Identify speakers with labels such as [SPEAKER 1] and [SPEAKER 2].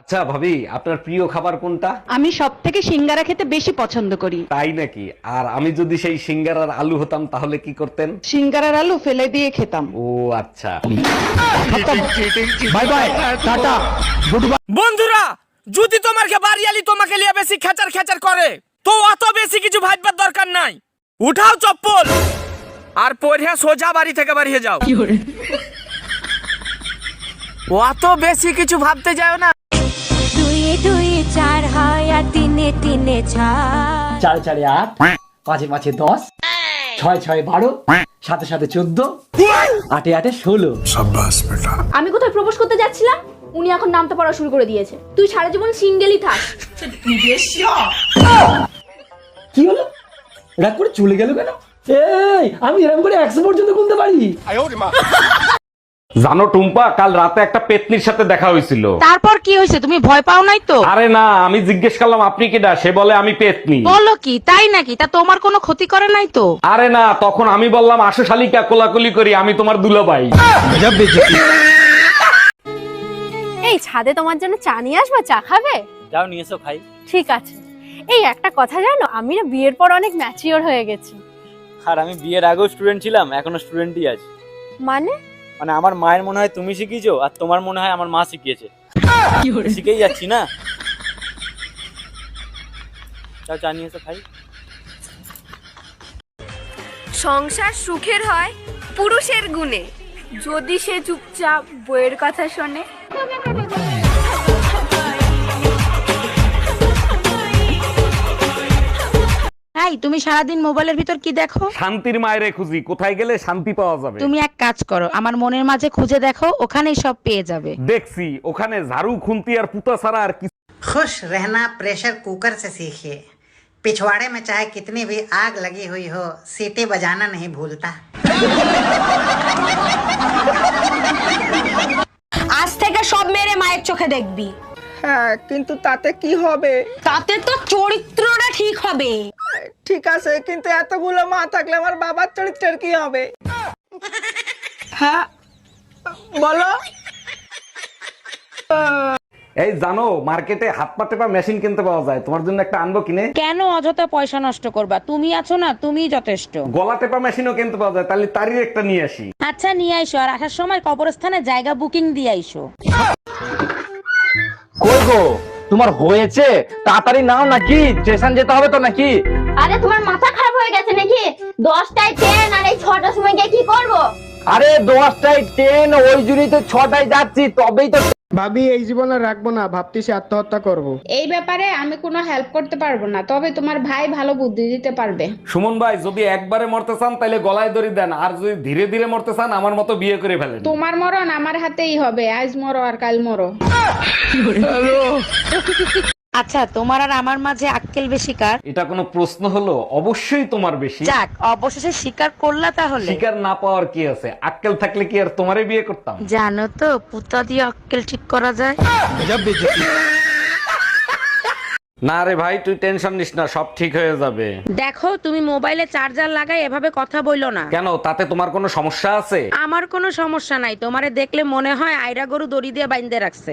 [SPEAKER 1] আচ্ছা ভাবি আপনার প্রিয় খাবার কোনটা?
[SPEAKER 2] আমি সব থেকে সিঙ্গারা খেতে বেশি পছন্দ করি।
[SPEAKER 1] তাই নাকি? আর আমি যদি সেই সিঙ্গারার আলু হতাম তাহলে কি করতেন?
[SPEAKER 2] সিঙ্গারার আলু ফেলে দিয়ে খেতাম।
[SPEAKER 1] ও আচ্ছা।
[SPEAKER 3] বাই বাই টাটা গুড বাই।
[SPEAKER 4] বন্ধুরা যদি তোমাকে বাড়িয়ালি তোমাকে লিয়ে বেশি খেচার খেচার করে তো অত বেশি কিছু ভাববার দরকার নাই। উঠাও চপ্পল আর পরে সোজা বাড়ি থেকে বাড়িয়ে যাও। অত বেশি কিছু ভাবতে যাও না।
[SPEAKER 5] তিনে চার।
[SPEAKER 3] চারে চারে আট পাঁচে পাঁচে দশ ছয় ছয় বারো সাথে সাথে চোদ্দ আটে আটে ষোলো।
[SPEAKER 6] আমি কোথায় প্রপোজ করতে যাচ্ছিলাম? উনি এখন নামতে পড়া শুরু করে দিয়েছে। তুই সারা জীবন সিঙ্গেলই থাক।
[SPEAKER 3] কি হলো? রাগ করে চলে গেল কেন? এই আমি এরকম করে একশো পর্যন্ত গুনতে পারি।
[SPEAKER 1] জানো টুম্পা কাল রাতে একটা পেতনির সাথে দেখা হয়েছিল।
[SPEAKER 2] তারপর কি হয়েছে? তুমি ভয় পাও নাই তো?
[SPEAKER 1] আরে না আমি জিজ্ঞেস করলাম আপনি কিডা? সে বলে আমি পেতনি।
[SPEAKER 2] বলো কি তাই নাকি? তা তোমার কোনো ক্ষতি করে নাই তো?
[SPEAKER 1] আরে না তখন আমি বললাম আসো শালিকা কোলাকুলি করি আমি তোমার দুলাভাই।
[SPEAKER 6] এই ছাদে তোমার জন্য চা নিয়ে আসবা? চা খাবে?
[SPEAKER 7] যাও নিয়ে এসো খাই
[SPEAKER 6] ঠিক আছে। এই একটা কথা জানো আমি না বিয়ের পর অনেক ম্যাচিওর হয়ে গেছি।
[SPEAKER 7] আর আমি বিয়ের আগেও স্টুডেন্ট ছিলাম এখনও স্টুডেন্টই আছি।
[SPEAKER 6] মানে?
[SPEAKER 7] মানে আমার মায়ের মনে হয় তুমি শিখিয়েছো আর তোমার মনে হয় আমার মা শিখিয়েছে। শিখেই যাচ্ছি না? যাও চা নিয়ে এসে খাই।
[SPEAKER 6] সংসার সুখের হয় পুরুষের গুণে। যদি সে চুপচাপ বইয়ের কথা শোনে।
[SPEAKER 2] তাই তুমি সারাদিন মোবাইলের ভিতর কি দেখো
[SPEAKER 1] শান্তির মায়েরে খুঁজি কোথায় গেলে শান্তি পাওয়া যাবে
[SPEAKER 2] তুমি এক কাজ করো আমার মনের মাঝে খুঁজে দেখো ওখানেই সব পেয়ে যাবে
[SPEAKER 1] দেখছি ওখানে ঝাড়ু খুন্তি আর পুতা ছাড়া আর কিছু
[SPEAKER 8] खुश रहना प्रेशर कुकर से सीखिए पिछवाड़े में चाहे कितनी भी आग लगी हुई हो सीटी बजाना नहीं भूलता
[SPEAKER 5] আজ থেকে সব মেরে মায়ের চোখে দেখবি
[SPEAKER 4] হ্যাঁ কিন্তু তাতে কি হবে?
[SPEAKER 5] তাতে তো চরিত্রটা ঠিক হবে।
[SPEAKER 4] ঠিক আছে কিন্তু এতগুলো মা থাকলে আমার বাবার চরিত্রের কি হবে? হ্যাঁ বলো।
[SPEAKER 1] এই জানো মার্কেটে হাত পা টেপা মেশিন কিনতে পাওয়া যায়। তোমার জন্য একটা আনব কিনে।
[SPEAKER 2] কেন অযথা পয়সা নষ্ট করবা? তুমি আছো না তুমিই যথেষ্ট।
[SPEAKER 1] গলা টেপা মেশিনও কিনতে পাওয়া যায়। তাহলে তারই একটা নিয়ে আসি।
[SPEAKER 2] আচ্ছা নিয়ে আইসো। আর আসার সময় কবরস্থানে জায়গা বুকিং দিয়ে আইসো।
[SPEAKER 3] কই গো? তোমার হয়েছে? তাড়াতাড়ি নাও নাকি? স্টেশন যেতে হবে তো নাকি?
[SPEAKER 6] আরে তোমার মাথা খারাপ হয়ে গেছে নাকি? দশটায় ট্রেন আর এই ছটার সময় গিয়ে কি করব?
[SPEAKER 3] আরে দশটায় ট্রেন ওই জন্যই তো ছটায় যাচ্ছি তবেই তো
[SPEAKER 9] ভাবি এই জীবনে রাখব না ভাবতে সে আত্মহত্যা করব।
[SPEAKER 10] এই ব্যাপারে আমি কোনো হেল্প করতে পারব না তবে তোমার ভাই ভালো বুদ্ধি দিতে পারবে।
[SPEAKER 1] সুমন ভাই যদি একবারে মরতে চান তাহলে গলায় দড়ি দেন আর যদি ধীরে ধীরে মরতে চান আমার মতো বিয়ে করে ফেলেন।
[SPEAKER 10] তোমার মরণ আমার হাতেই হবে আজ মরো আর কাল মরো।
[SPEAKER 2] আচ্ছা তোমার আর আমার মাঝে আক্কেল বেশি কার?
[SPEAKER 1] এটা কোনো প্রশ্ন হলো? অবশ্যই তোমার বেশি।
[SPEAKER 2] যাক অবশেষে স্বীকার করলা তাহলে।
[SPEAKER 1] শিকার না পাওয়ার কি আছে? আক্কেল থাকলে কি আর তোমারে বিয়ে করতাম?
[SPEAKER 2] জানো তো পুতা দিয়ে আক্কেল ঠিক করা যায়।
[SPEAKER 1] না রে ভাই তুই টেনশন নিস না সব ঠিক হয়ে যাবে।
[SPEAKER 2] দেখো তুমি মোবাইলে চার্জার লাগাই এভাবে কথা বইলো না।
[SPEAKER 1] কেন? তাতে তোমার কোনো সমস্যা আছে?
[SPEAKER 2] আমার কোনো সমস্যা নাই। তোমারে দেখলে মনে হয় আইরা গরু দড়ি দিয়ে বাইন্ধে রাখছে।